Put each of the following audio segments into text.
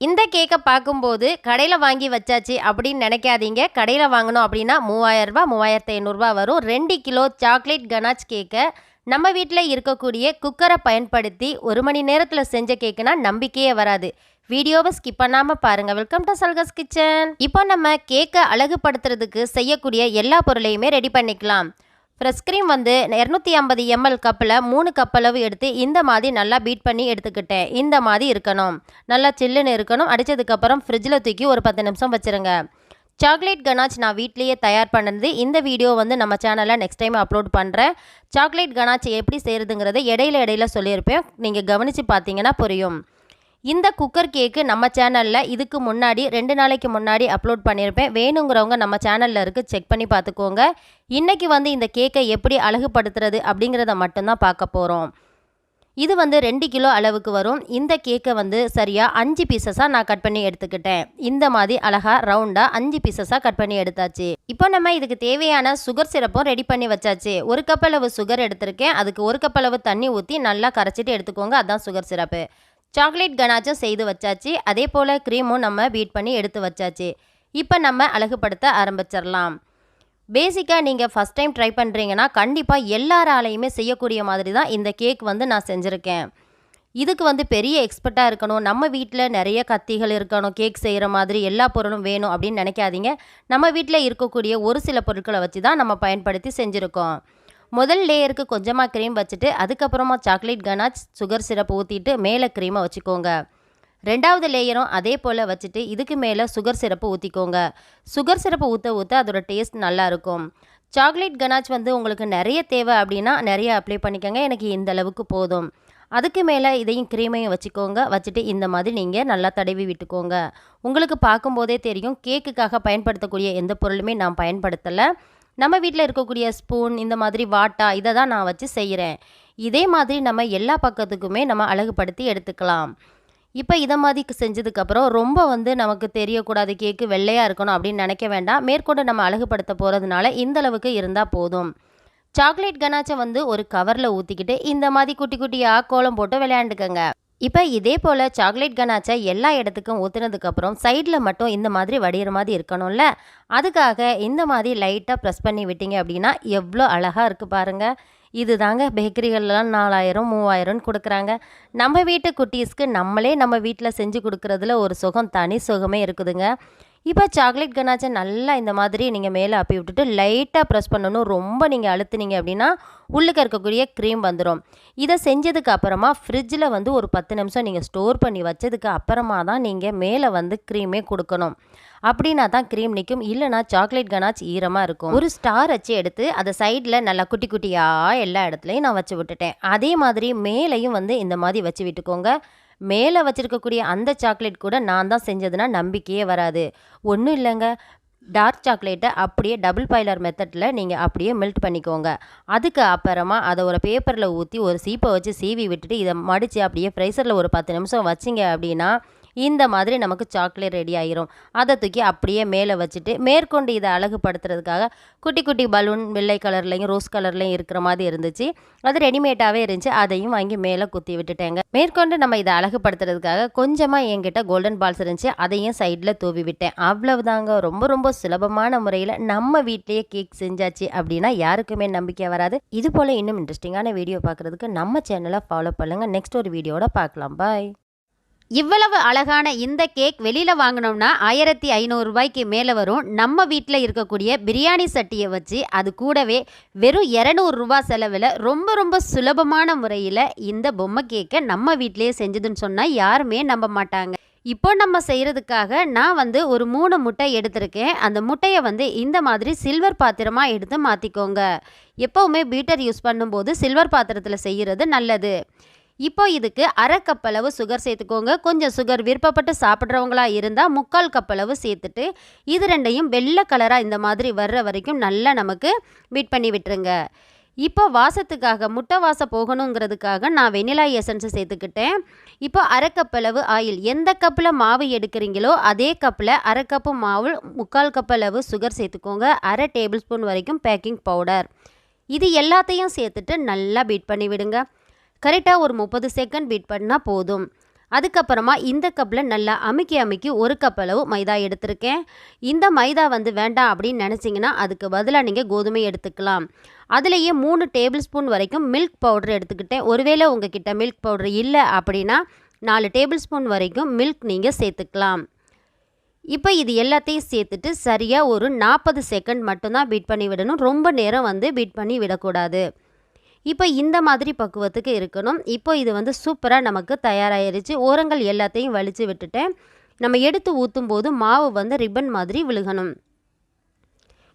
இந்த கேக்கை பார்க்கும்போது கடையில் வாங்கி வச்சாச்சு அப்படின்னு நினைக்காதீங்க. கடையில் வாங்கணும் அப்படின்னா மூவாயிரரூபா மூவாயிரத்து ஐநூறுரூவா வரும். ரெண்டு கிலோ சாக்லேட் கனாச் கேக்கை நம்ம வீட்டில் இருக்கக்கூடிய குக்கரை பயன்படுத்தி ஒரு மணி நேரத்தில் செஞ்ச கேக்குனா நம்பிக்கையே வராது. வீடியோவை ஸ்கிப் பண்ணாமல் பாருங்கள் வெல்கம் டு சல்கஸ் கிச்சன் இப்போ நம்ம கேக்கை அழகுபடுத்துறதுக்கு செய்யக்கூடிய எல்லா பொருளையுமே ரெடி பண்ணிக்கலாம். ஃப்ரெஷ் க்ரீம் வந்து இரநூத்தி ஐம்பது எம்எல் கப்பில் மூணு கப் அளவு எடுத்து இந்த மாதிரி நல்லா பீட் பண்ணி எடுத்துக்கிட்டேன். இந்த மாதிரி இருக்கணும். நல்லா சில்லுன்னு இருக்கணும். அடித்ததுக்கப்புறம் ஃப்ரிட்ஜில் தூக்கி ஒரு பத்து நிமிஷம் வச்சுருங்க. சாக்லேட் கனாச் நான் வீட்லேயே தயார் பண்ணது. இந்த வீடியோ வந்து நம்ம சேனலில் நெக்ஸ்ட் டைம் அப்லோட் பண்ணுறேன் சாக்லேட் கனாச் எப்படி செய்கிறதுங்கிறத இடையில இடையில சொல்லியிருப்பேன். நீங்கள் கவனித்து பார்த்தீங்கன்னா புரியும். இந்த குக்கர் கேக்கு நம்ம சேனலில் இதுக்கு முன்னாடி ரெண்டு நாளைக்கு முன்னாடி அப்லோட் பண்ணியிருப்பேன் வேணுங்கிறவங்க நம்ம சேனலில் இருக்குது செக் பண்ணி பார்த்துக்கோங்க. இன்றைக்கி வந்து இந்த கேக்கை எப்படி அழகுபடுத்துறது அப்படிங்கிறத மட்டும்தான் பார்க்க போகிறோம் இது வந்து ரெண்டு கிலோ அளவுக்கு வரும். இந்த கேக்கை வந்து சரியாக அஞ்சு பீசஸாக நான் கட் பண்ணி எடுத்துக்கிட்டேன். இந்த மாதிரி அழகாக ரவுண்டாக அஞ்சு பீசஸாக கட் பண்ணி எடுத்தாச்சு. இப்போ நம்ம இதுக்கு தேவையான சுகர் சிரப்பும் ரெடி பண்ணி வச்சாச்சு. ஒரு கப் அளவு சுகர் எடுத்திருக்கேன். அதுக்கு ஒரு கப் அளவு தண்ணி ஊற்றி நல்லா கரைச்சிட்டு எடுத்துக்கோங்க. அதுதான் சுகர் சிரப்பு சாக்லேட் கனாச்சும் செய்து வச்சாச்சு. அதே போல் க்ரீமும் நம்ம பீட் பண்ணி எடுத்து வச்சாச்சு. இப்போ நம்ம அழகுபடுத்த ஆரம்பிச்சிடலாம். பேசிக்காக நீங்கள் ஃபஸ்ட் டைம் ட்ரை பண்ணுறீங்கன்னா கண்டிப்பாக எல்லாராலையுமே செய்யக்கூடிய மாதிரி தான் இந்த கேக் வந்து நான் செஞ்சுருக்கேன். இதுக்கு வந்து பெரிய எக்ஸ்பர்ட்டாக இருக்கணும். நம்ம வீட்டில் நிறைய கத்திகள் இருக்கணும். கேக் செய்கிற மாதிரி எல்லா பொருளும் வேணும் அப்படின்னு நினைக்காதீங்க. நம்ம வீட்டில் இருக்கக்கூடிய ஒரு சில பொருட்களை வச்சு தான் நம்ம பயன்படுத்தி செஞ்சுருக்கோம். முதல் லேயருக்கு கொஞ்சமாக க்ரீம் வச்சுட்டு அதுக்கப்புறமா சாக்லேட் கனாச் சுகர் சிரப் ஊற்றிட்டு மேலே க்ரீமை வச்சுக்கோங்க. ரெண்டாவது லேயரும் அதே போல் வச்சுட்டு இதுக்கு மேலே சுகர் சிரப்பு ஊற்றிக்கோங்க சுகர் சிரப்பு ஊற்ற ஊற்ற அதோட டேஸ்ட் நல்லாயிருக்கும் சாக்லேட் கனாச் வந்து உங்களுக்கு நிறைய தேவை அப்படின்னா நிறைய அப்ளை பண்ணிக்கோங்க. எனக்கு இந்த அளவுக்கு போதும். அதுக்கு மேலே இதையும் க்ரீமையும் வச்சுக்கோங்க. வச்சுட்டு இந்த மாதிரி நீங்கள் நல்லா தடவி விட்டுக்கோங்க. உங்களுக்கு பார்க்கும்போதே தெரியும் கேக்குக்காக பயன்படுத்தக்கூடிய எந்த பொருளுமே நான் பயன்படுத்தலை. நம்ம வீட்டில் இருக்கக்கூடிய ஸ்பூன் இந்த மாதிரி வாட்டா இதை தான் நான் வச்சு செய்கிறேன் இதே மாதிரி நம்ம எல்லா பக்கத்துக்குமே நம்ம அழகுபடுத்தி எடுத்துக்கலாம். இப்போ இதை மாதிரி செஞ்சதுக்கப்புறம் ரொம்ப வந்து நமக்கு தெரியக்கூடாது கேக்கு வெள்ளையாக இருக்கணும் அப்படின்னு நினைக்க வேண்டாம். மேற்கொண்டு நம்ம அழகுபடுத்த போகிறதுனால இந்தளவுக்கு இருந்தால் போதும். சாக்லேட் கனாச்சை வந்து ஒரு கவரில் ஊற்றிக்கிட்டு இந்த மாதிரி குட்டி குட்டியாக கோலம் போட்டு விளையாண்டுக்கங்க. இப்போ இதே போல் சாக்லேட் கனாச்சை எல்லா இடத்துக்கும் ஊற்றுனதுக்கப்புறம் சைடில் மட்டும் இந்த மாதிரி வடிகிற மாதிரி இருக்கணும்ல. அதுக்காக இந்த மாதிரி லைட்டாக ப்ரெஸ் பண்ணி விட்டீங்க அப்படின்னா எவ்வளோ அழகாக இருக்குது பாருங்கள் இது தாங்க பேக்கரிகள்லாம் நாலாயிரம் மூவாயிரம்னு கொடுக்குறாங்க. நம்ம வீட்டு குட்டீஸ்க்கு நம்மளே நம்ம வீட்டில் செஞ்சு கொடுக்குறதுல ஒரு சுகம் தனி சுகமே இருக்குதுங்க. இப்போ சாக்லேட் கனாச்சை நல்லா இந்த மாதிரி நீங்கள் மேலே அப்பி விட்டுட்டு லைட்டாக ப்ரெஸ் பண்ணணும். ரொம்ப நீங்கள் அழுத்துனீங்க அப்படின்னா உள்ளுக்கு இருக்கக்கூடிய க்ரீம் வந்துடும் இதை செஞ்சதுக்கு அப்புறமா ஃப்ரிட்ஜில் வந்து ஒரு பத்து நிமிஷம் நீங்கள் ஸ்டோர் பண்ணி வச்சதுக்கு அப்புறமா தான் நீங்கள் மேலே வந்து க்ரீமே கொடுக்கணும். அப்படின்னா தான் க்ரீம் நிற்கும் இல்லைனா சாக்லேட் கனாச் ஈரமாக இருக்கும். ஒரு ஸ்டார் வச்சு எடுத்து அதை சைடில் நல்லா குட்டி குட்டியாக எல்லா இடத்துலையும் நான் வச்சு விட்டுட்டேன். அதே மாதிரி மேலேயும் வந்து இந்த மாதிரி வச்சு விட்டுக்கோங்க. மேலே வச்சுருக்கக்கூடிய அந்த சாக்லேட் கூட நான் தான் செஞ்சதுன்னா நம்பிக்கையே வராது. ஒன்றும் இல்லைங்க. டார்க் சாக்லேட்டை அப்படியே டபுள் பாய்லர் மெத்தடில் நீங்கள் அப்படியே மெல்ட் பண்ணிக்கோங்க. அதுக்கு அப்புறமா அதை ஒரு பேப்பரில் ஊற்றி ஒரு சீப்பை வச்சு சீவி விட்டுட்டு இதை மடித்து அப்படியே ஃப்ரைசரில் ஒரு பத்து நிமிஷம் வச்சிங்க அப்படின்னா இந்த மாதிரி நமக்கு சாக்லேட் ரெடி ஆகிரும் அதை தூக்கி அப்படியே மேலே வச்சுட்டு மேற்கொண்டு இதை அழகுபடுத்துறதுக்காக குட்டி குட்டி பலூன் வெள்ளை கலர்லையும் ரோஸ் கலர்லையும் இருக்கிற மாதிரி இருந்துச்சு. அது ரெடிமேடாகவே இருந்துச்சு. அதையும் வாங்கி மேலே குத்தி விட்டுட்டேங்க. மேற்கொண்டு நம்ம இதை அழகுபடுத்துறதுக்காக கொஞ்சமாக என்கிட்ட கோல்டன் பால்ஸ் இருந்துச்சு. அதையும் சைடில் தூவி விட்டேன். அவ்வளவுதாங்க. ரொம்ப ரொம்ப சுலபமான முறையில் நம்ம வீட்லேயே கேக் செஞ்சாச்சு அப்படின்னா யாருக்குமே நம்பிக்கை வராது. இது போல் இன்னும் இன்ட்ரெஸ்டிங்கான வீடியோ பார்க்குறதுக்கு நம்ம சேனலை ஃபாலோ பண்ணுங்கள் நெக்ஸ்ட் ஒரு வீடியோட பார்க்கலாம். பாய் இவ்வளவு அழகான இந்த கேக் வெளியில் வாங்கினோம்னா ஆயிரத்தி ஐநூறுரூபாய்க்கு மேலே வரும். நம்ம வீட்டில் இருக்கக்கூடிய பிரியாணி சட்டியை வச்சு அது கூடவே வெறும் இரநூறுபா செலவில் ரொம்ப ரொம்ப சுலபமான முறையில் இந்த பொம்மை கேக்கை நம்ம வீட்டிலேயே செஞ்சதுன்னு சொன்னால் யாருமே நம்ப மாட்டாங்க. இப்போ நம்ம செய்கிறதுக்காக நான் வந்து ஒரு மூணு முட்டை எடுத்திருக்கேன். அந்த முட்டையை வந்து இந்த மாதிரி சில்வர் பாத்திரமாக எடுத்து மாற்றிக்கோங்க எப்போவுமே பீட்டர் யூஸ் பண்ணும்போது சில்வர் பாத்திரத்தில் செய்கிறது நல்லது. இப்போ இதுக்கு அரை கப்பளவு சுகர் சேர்த்துக்கோங்க. கொஞ்சம் சுகர் விருப்பப்பட்டு சாப்பிட்றவங்களா இருந்தால் முக்கால் கப்பளவு சேர்த்துட்டு இது ரெண்டையும் வெள்ளை கலராக இந்த மாதிரி வர்ற வரைக்கும் நல்லா நமக்கு பீட் பண்ணி விட்டுருங்க. இப்போ வாசத்துக்காக முட்டை வாசம் போகணுங்கிறதுக்காக நான் வெனிலா எசன்ஸை சேர்த்துக்கிட்டேன். இப்போ அரை கப்பளவு ஆயில் எந்த கப்பில் மாவு எடுக்கிறீங்களோ அதே கப்பில் அரை கப்பு மாவு முக்கால் கப்பளவு சுகர் சேர்த்துக்கோங்க. அரை டேபிள் ஸ்பூன் வரைக்கும் பேக்கிங் பவுடர் இது எல்லாத்தையும் சேர்த்துட்டு நல்லா பீட் பண்ணி விடுங்க. கரெக்டாக ஒரு முப்பது செகண்ட் பீட் பண்ணால் போதும். அதுக்கப்புறமா இந்த கப்பில் நல்லா அமுக்கி அமுக்கி ஒரு கப் அளவு மைதா எடுத்திருக்கேன். இந்த மைதா வந்து வேண்டாம் அப்படின்னு நினச்சிங்கன்னா அதுக்கு பதிலாக நீங்கள் கோதுமை எடுத்துக்கலாம். அதுலேயே மூணு டேபிள் ஸ்பூன் வரைக்கும் மில்க் பவுடர் எடுத்துக்கிட்டேன். ஒருவேளை உங்ககிட்ட மில்க் பவுடர் இல்லை அப்படின்னா நாலு டேபிள் ஸ்பூன் வரைக்கும் மில்க் நீங்கள் சேர்த்துக்கலாம். இப்போ இது எல்லாத்தையும் சேர்த்துட்டு சரியாக ஒரு நாற்பது செகண்ட் மட்டும்தான் பீட் பண்ணி விடணும். ரொம்ப நேரம் வந்து பீட் பண்ணி விடக்கூடாது. இப்போ இந்த மாதிரி பக்குவத்துக்கு இருக்கணும். இப்போ இது வந்து சூப்பராக நமக்கு தயாராகிருச்சு ஓரங்கள் எல்லாத்தையும் வலித்து விட்டுட்டேன். நம்ம எடுத்து ஊற்றும் போது மாவு வந்து ரிப்பன் மாதிரி விழுகணும்.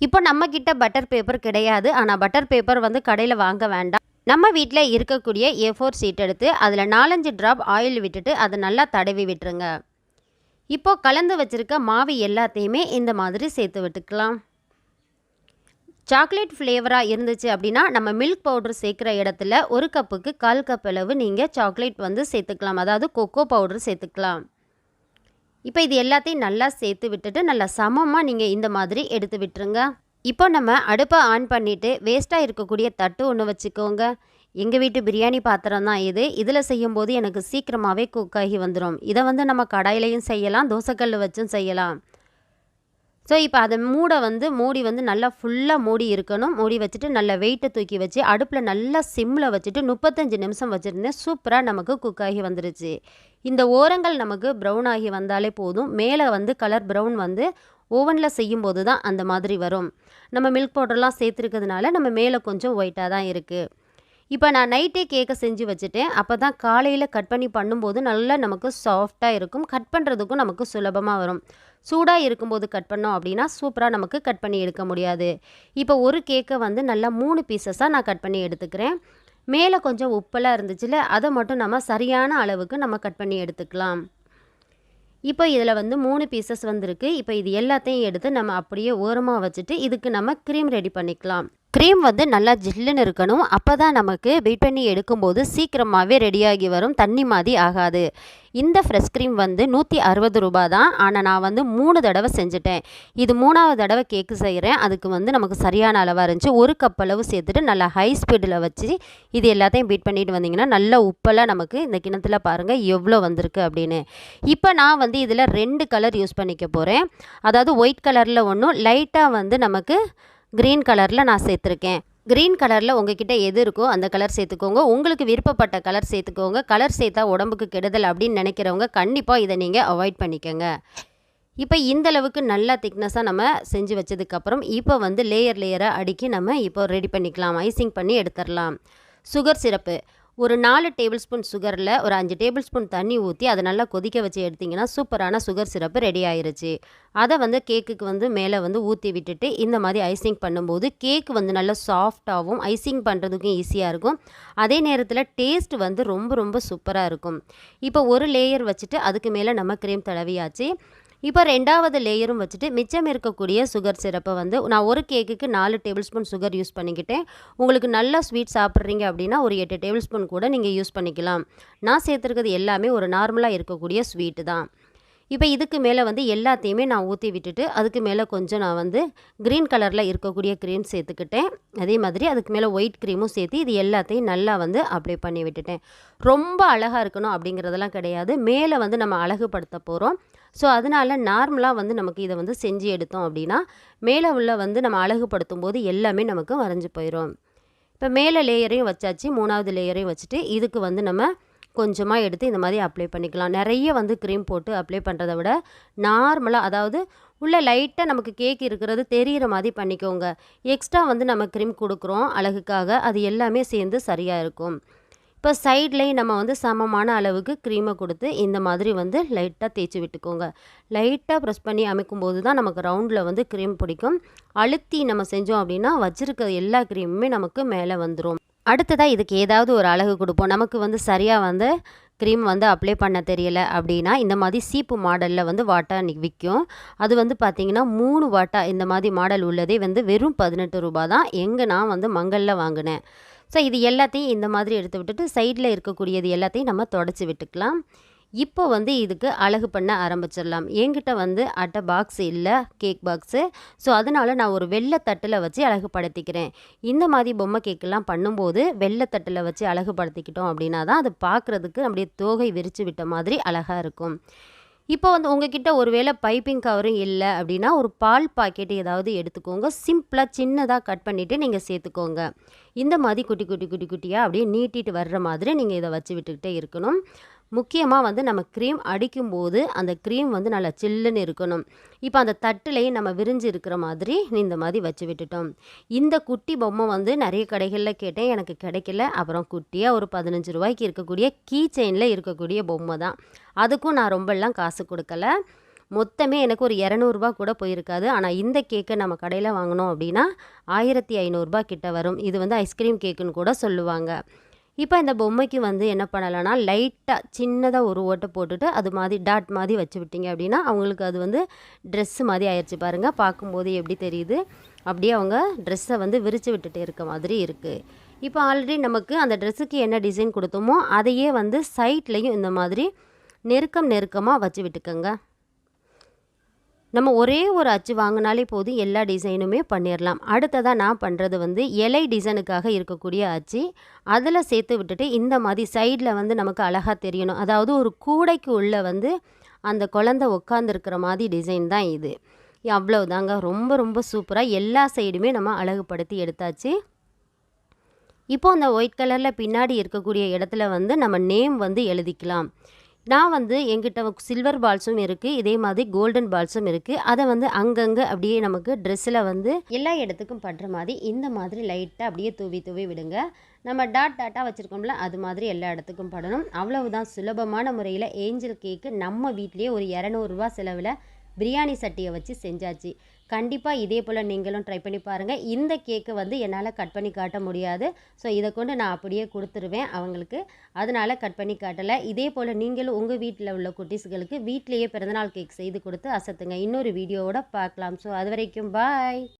இப்போ நம்மக்கிட்ட பட்டர் பேப்பர் கிடையாது. ஆனால் பட்டர் பேப்பர் வந்து கடையில் வாங்க வேண்டாம். நம்ம வீட்டில் இருக்கக்கூடிய ஏ ஃபோர் சீட் எடுத்து அதில் நாலஞ்சு ட்ராப் ஆயில் விட்டுட்டு அதை நல்லா தடவி விட்டுருங்க. இப்போது கலந்து வச்சுருக்க மாவு எல்லாத்தையுமே இந்த மாதிரி சேர்த்து விட்டுக்கலாம். சாக்லேட் ஃப்ளேவராக இருந்துச்சு அப்படின்னா நம்ம மில்க் பவுடர் சேர்க்குற இடத்துல ஒரு கப்புக்கு கால் கப் அளவு நீங்கள் சாக்லேட் வந்து சேர்த்துக்கலாம். அதாவது கொக்கோ பவுடர் சேர்த்துக்கலாம். இப்போ இது எல்லாத்தையும் நல்லா சேர்த்து விட்டுட்டு நல்லா சமமாக நீங்கள் இந்த மாதிரி எடுத்து விட்டுருங்க. இப்போ நம்ம அடுப்பை ஆன் பண்ணிவிட்டு வேஸ்ட்டாக இருக்கக்கூடிய தட்டு ஒன்று வச்சுக்கோங்க. எங்கள் வீட்டு பிரியாணி பாத்திரம் தான் இது. இதில் செய்யும்போது எனக்கு சீக்கிரமாகவே குக் ஆகி வந்துடும் இதை வந்து நம்ம கடாயிலையும் செய்யலாம் தோசைக்கல் வச்சும் செய்யலாம். ஸோ இப்போ அதை மூட வந்து மூடி வந்து நல்லா ஃபுல்லாக மூடி இருக்கணும். மூடி வச்சுட்டு நல்லா வெயிட்டை தூக்கி வச்சு அடுப்பில் நல்லா சிம்மில் வச்சுட்டு முப்பத்தஞ்சு நிமிஷம் வச்சுருந்தேன். சூப்பராக நமக்கு குக் ஆகி வந்துருச்சு. இந்த ஓரங்கள் நமக்கு ப்ரௌன் ஆகி வந்தாலே போதும். மேலே வந்து கலர் ப்ரௌன் வந்து ஓவனில் செய்யும்போது தான் அந்த மாதிரி வரும். நம்ம மில்க் பவுடர்லாம் சேர்த்துருக்கிறதுனால நம்ம மேலே கொஞ்சம் ஒயிட்டாக தான் இருக்குது இப்போ நான் நைட்டே கேக்கை செஞ்சு வச்சுட்டேன். அப்போ தான் காலையில் கட் பண்ணி பண்ணும்போது நல்லா நமக்கு சாஃப்டாக இருக்கும். கட் பண்ணுறதுக்கும் நமக்கு சுலபமாக வரும். சூடாக இருக்கும்போது கட் பண்ணோம் அப்படின்னா சூப்பராக நமக்கு கட் பண்ணி எடுக்க முடியாது. இப்போ ஒரு கேக்கை வந்து நல்லா மூணு பீசஸாக நான் கட் பண்ணி எடுத்துக்கிறேன். மேலே கொஞ்சம் உப்பெல்லாம் இருந்துச்சுல அதை மட்டும் நம்ம சரியான அளவுக்கு நம்ம கட் பண்ணி எடுத்துக்கலாம். இப்போ இதில் வந்து மூணு பீசஸ் வந்திருக்கு. இப்போ இது எல்லாத்தையும் எடுத்து நம்ம அப்படியே ஓரமாக வச்சுட்டு இதுக்கு நம்ம க்ரீம் ரெடி பண்ணிக்கலாம். க்ரீம் வந்து நல்லா ஜில்லுன்னு இருக்கணும். அப்போ தான் நமக்கு பீட் பண்ணி எடுக்கும்போது சீக்கிரமாகவே ரெடியாகி வரும். தண்ணி மாதிரி ஆகாது. இந்த ஃப்ரெஷ் க்ரீம் வந்து நூற்றி அறுபது ரூபா தான். ஆனால் நான் வந்து மூணு தடவை செஞ்சுட்டேன். இது மூணாவது தடவை கேக்கு செய்கிறேன் அதுக்கு வந்து நமக்கு சரியான அளவாக இருந்துச்சு. ஒரு கப் அளவு சேர்த்துட்டு நல்லா ஹை ஸ்பீடில் வச்சு இது எல்லாத்தையும் பீட் பண்ணிட்டு வந்தீங்கன்னா நல்ல உப்பெல்லாம் நமக்கு இந்த கிணத்துல பாருங்கள் எவ்வளோ வந்திருக்கு அப்படின்னு. இப்போ நான் வந்து இதில் ரெண்டு கலர் யூஸ் பண்ணிக்க போகிறேன் அதாவது ஒயிட் கலரில் ஒன்றும் லைட்டாக வந்து நமக்கு க்ரீன் கலரில் நான் சேர்த்துருக்கேன். க்ரீன் கலரில் உங்ககிட்ட எது இருக்கோ அந்த கலர் சேர்த்துக்கோங்க. உங்களுக்கு விருப்பப்பட்ட கலர் சேர்த்துக்கோங்க. கலர் சேர்த்தா உடம்புக்கு கெடுதல் அப்படின்னு நினைக்கிறவங்க கண்டிப்பாக இதை நீங்கள் அவாய்ட் பண்ணிக்கோங்க. இப்போ இந்தளவுக்கு நல்லா திக்னஸாக நம்ம செஞ்சு வச்சதுக்கப்புறம் இப்போ வந்து லேயர் லேயராக அடுக்கி நம்ம இப்போ ரெடி பண்ணிக்கலாம். ஐசிங் பண்ணி எடுத்துடலாம். சுகர் சிரப்பு ஒரு நாலு டேபிள் ஸ்பூன் சுகரில் ஒரு அஞ்சு டேபிள் ஸ்பூன் தண்ணி ஊற்றி அதை நல்லா கொதிக்க வச்சு எடுத்திங்கன்னா சூப்பரான சுகர் சிரப்பு ரெடி ஆயிருச்சு. அதை வந்து கேக்குக்கு வந்து மேலே வந்து ஊற்றி விட்டுட்டு இந்த மாதிரி ஐசிங் பண்ணும்போது கேக் வந்து நல்லா சாஃப்டாகவும் ஐசிங் பண்ணுறதுக்கும் ஈஸியாக இருக்கும். அதே நேரத்தில் டேஸ்ட் வந்து ரொம்ப ரொம்ப சூப்பராக இருக்கும். இப்போ ஒரு லேயர் வச்சுட்டு அதுக்கு மேலே நம்ம க்ரீம் தடவியாச்சு. இப்போ ரெண்டாவது லேயரும் வச்சுட்டு மிச்சம் இருக்கக்கூடிய சுகர் சிரப்பை வந்து நான் ஒரு கேக்குக்கு நாலு டேபிள் ஸ்பூன் சுகர் யூஸ் பண்ணிக்கிட்டேன். உங்களுக்கு நல்லா ஸ்வீட் சாப்பிட்றீங்க அப்படின்னா ஒரு எட்டு டேபிள் ஸ்பூன் கூட நீங்கள் யூஸ் பண்ணிக்கலாம். நான் சேர்த்துருக்கிறது எல்லாமே ஒரு நார்மலாக இருக்கக்கூடிய ஸ்வீட்டு தான். இப்போ இதுக்கு மேலே வந்து எல்லாத்தையுமே நான் ஊற்றி விட்டுட்டு அதுக்கு மேலே கொஞ்சம் நான் வந்து க்ரீன் கலரில் இருக்கக்கூடிய க்ரீம் சேர்த்துக்கிட்டேன். அதே மாதிரி அதுக்கு மேலே ஒயிட் க்ரீமும் சேர்த்து இது எல்லாத்தையும் நல்லா வந்து அப்ளை பண்ணி விட்டுட்டேன். ரொம்ப அழகாக இருக்கணும் அப்படிங்கிறதெல்லாம் கிடையாது. மேலே வந்து நம்ம அழகுபடுத்த போகிறோம் ஸோ அதனால நார்மலாக வந்து நமக்கு இதை வந்து செஞ்சு எடுத்தோம் அப்படின்னா மேலே உள்ள வந்து நம்ம அழகுபடுத்தும் போது எல்லாமே நமக்கு வரைஞ்சி போயிடும் இப்போ மேலே லேயரையும் வச்சாச்சு. மூணாவது லேயரையும் வச்சுட்டு இதுக்கு வந்து நம்ம கொஞ்சமாக எடுத்து இந்த மாதிரி அப்ளை பண்ணிக்கலாம். நிறைய வந்து க்ரீம் போட்டு அப்ளை பண்ணுறத விட நார்மலாக அதாவது உள்ள லைட்டாக நமக்கு கேக் இருக்கிறது தெரிகிற மாதிரி பண்ணிக்கோங்க. எக்ஸ்ட்ரா வந்து நம்ம க்ரீம் கொடுக்குறோம் அழகுக்காக அது எல்லாமே சேர்ந்து சரியாக இருக்கும். இப்போ சைட்லேயும் நம்ம வந்து சமமான அளவுக்கு க்ரீமை கொடுத்து இந்த மாதிரி வந்து லைட்டாக தேய்ச்சி விட்டுக்கோங்க. லைட்டாக ப்ரெஸ் பண்ணி அமைக்கும் போது தான் நமக்கு ரவுண்டில் வந்து க்ரீம் பிடிக்கும். அழுத்தி நம்ம செஞ்சோம் அப்படின்னா வச்சுருக்க எல்லா க்ரீமுமே நமக்கு மேலே வந்துடும் அடுத்ததாக இதுக்கு ஏதாவது ஒரு அழகு கொடுப்போம். நமக்கு வந்து சரியாக வந்து க்ரீம் வந்து அப்ளை பண்ண தெரியல அப்படின்னா இந்த மாதிரி சீப்பு மாடலில் வந்து வாட்டா விற்கும் அது வந்து பார்த்திங்கன்னா மூணு வாட்டா இந்த மாதிரி மாடல் உள்ளதே வந்து வெறும் பதினெட்டு ரூபா தான். எங்கே நான் வந்து மங்களில் வாங்கினேன். ஸோ இது எல்லாத்தையும் இந்த மாதிரி எடுத்து விட்டுட்டு சைடில் இருக்கக்கூடியது எல்லாத்தையும் நம்ம தொடச்சி விட்டுக்கலாம். இப்போ வந்து இதுக்கு அழகு பண்ண ஆரம்பிச்சிடலாம். என்கிட்ட வந்து அட்டை பாக்ஸ் இல்லை கேக் பாக்ஸு ஸோ அதனால் நான் ஒரு வெள்ளை தட்டில் வச்சு அழகுபடுத்திக்கிறேன். இந்த மாதிரி பொம்மை கேக்கெல்லாம் பண்ணும்போது வெள்ளை தட்டில் வச்சு அழகுபடுத்திக்கிட்டோம் அப்படின்னா தான் அது பார்க்குறதுக்கு அப்படியே தோகை விரித்து விட்ட மாதிரி அழகாக இருக்கும். இப்போ வந்து உங்ககிட்ட ஒருவேளை பைப்பிங் கவரும் இல்லை அப்படின்னா ஒரு பால் பாக்கெட் ஏதாவது எடுத்துக்கோங்க. சிம்பிளாக சின்னதாக கட் பண்ணிவிட்டு நீங்கள் சேர்த்துக்கோங்க. இந்த மாதிரி குட்டி குட்டி குட்டி குட்டியாக அப்படியே நீட்டிட்டு வர்ற மாதிரி நீங்கள் இதை வச்சு விட்டுக்கிட்டே இருக்கணும். முக்கியமாக வந்து நம்ம க்ரீம் அடிக்கும்போது அந்த க்ரீம் வந்து நல்லா சில்லுன்னு இருக்கணும். இப்போ அந்த தட்டுலேயும் நம்ம விரிஞ்சு இருக்கிற மாதிரி இந்த மாதிரி வச்சு விட்டுட்டோம். இந்த குட்டி பொம்மை வந்து நிறைய கடைகளில் கேட்டேன். எனக்கு கிடைக்கல. அப்புறம் குட்டியாக ஒரு பதினஞ்சு ரூபாய்க்கு இருக்கக்கூடிய கீ செயினில் இருக்கக்கூடிய பொம்மை தான். அதுக்கும் நான் ரொம்பலாம் காசு கொடுக்கல. மொத்தமே எனக்கு ஒரு இரநூறுபா கூட போயிருக்காது. ஆனால் இந்த கேக்கை நம்ம கடையில் வாங்கினோம் அப்படின்னா ஆயிரத்தி ஐநூறுரூபா கிட்ட வரும். இது வந்து ஐஸ்கிரீம் கேக்குன்னு கூட சொல்லுவாங்க. இப்போ இந்த பொம்மைக்கு வந்து என்ன பண்ணலாம்னா லைட்டாக சின்னதாக ஒரு ஓட்டை போட்டுட்டு அது மாதிரி டாட் மாதிரி வச்சு விட்டீங்க அப்படின்னா அவங்களுக்கு அது வந்து ட்ரெஸ்ஸு மாதிரி ஆயிடுச்சு பாருங்கள் பார்க்கும்போது எப்படி தெரியுது? அப்படியே அவங்க ட்ரெஸ்ஸை வந்து விரித்து விட்டுட்டு இருக்க மாதிரி இருக்குது இப்போ ஆல்ரெடி நமக்கு அந்த ட்ரெஸ்ஸுக்கு என்ன டிசைன் கொடுத்தோமோ அதையே வந்து சைட்லேயும் இந்த மாதிரி நெருக்கம் நெருக்கமாக வச்சு விட்டுக்கோங்க. நம்ம ஒரே ஒரு அச்சு வாங்கினாலே போதும் எல்லா டிசைனுமே பண்ணிடலாம் அடுத்ததாக நான் பண்ணுறது வந்து இலை டிசைனுக்காக இருக்கக்கூடிய அச்சு. அதில் சேர்த்து விட்டுட்டு இந்த மாதிரி சைடில் வந்து நமக்கு அழகாக தெரியணும். அதாவது ஒரு கூடைக்கு உள்ளே வந்து அந்த குழந்தை உட்காந்துருக்கிற மாதிரி டிசைன் தான் இது. அவ்வளவுதாங்க. ரொம்ப ரொம்ப சூப்பராக எல்லா சைடுமே நம்ம அழகுபடுத்தி எடுத்தாச்சு. இப்போ அந்த ஒயிட் கலரில் பின்னாடி இருக்கக்கூடிய இடத்துல வந்து நம்ம நேம் வந்து எழுதிக்கலாம். நான் வந்து எங்கிட்ட சில்வர் பால்ஸும் இருக்குது இதே மாதிரி கோல்டன் பால்ஸும் இருக்குது அதை வந்து அங்கங்கே அப்படியே நமக்கு ட்ரெஸ்ஸில் வந்து எல்லா இடத்துக்கும் படுற மாதிரி இந்த மாதிரி லைட்டாக அப்படியே தூவி தூவி விடுங்க. நம்ம டாட் டாட்டாக வச்சுருக்கோம்ல அது மாதிரி எல்லா இடத்துக்கும் படணும். அவ்வளவுதான் சுலபமான முறையில் ஏஞ்சல் கேக்கு நம்ம வீட்லேயே ஒரு இரநூறுவா செலவில் பிரியாணி சட்டியை வச்சு செஞ்சாச்சு. கண்டிப்பாக இதே போல் நீங்களும் ட்ரை பண்ணி பாருங்கள் இந்த கேக்கை வந்து என்னால் கட் பண்ணி காட்ட முடியாது. ஸோ இதை கொண்டு நான் அப்படியே கொடுத்துருவேன் அவங்களுக்கு. அதனால் கட் பண்ணி காட்டலை. இதே போல் நீங்களும் உங்கள் வீட்டில் உள்ள குட்டீஸ்களுக்கு வீட்டிலேயே பிறந்தநாள் கேக் செய்து கொடுத்து அசத்துங்க. இன்னொரு வீடியோவோட பார்க்கலாம். ஸோ அது வரைக்கும் பாய்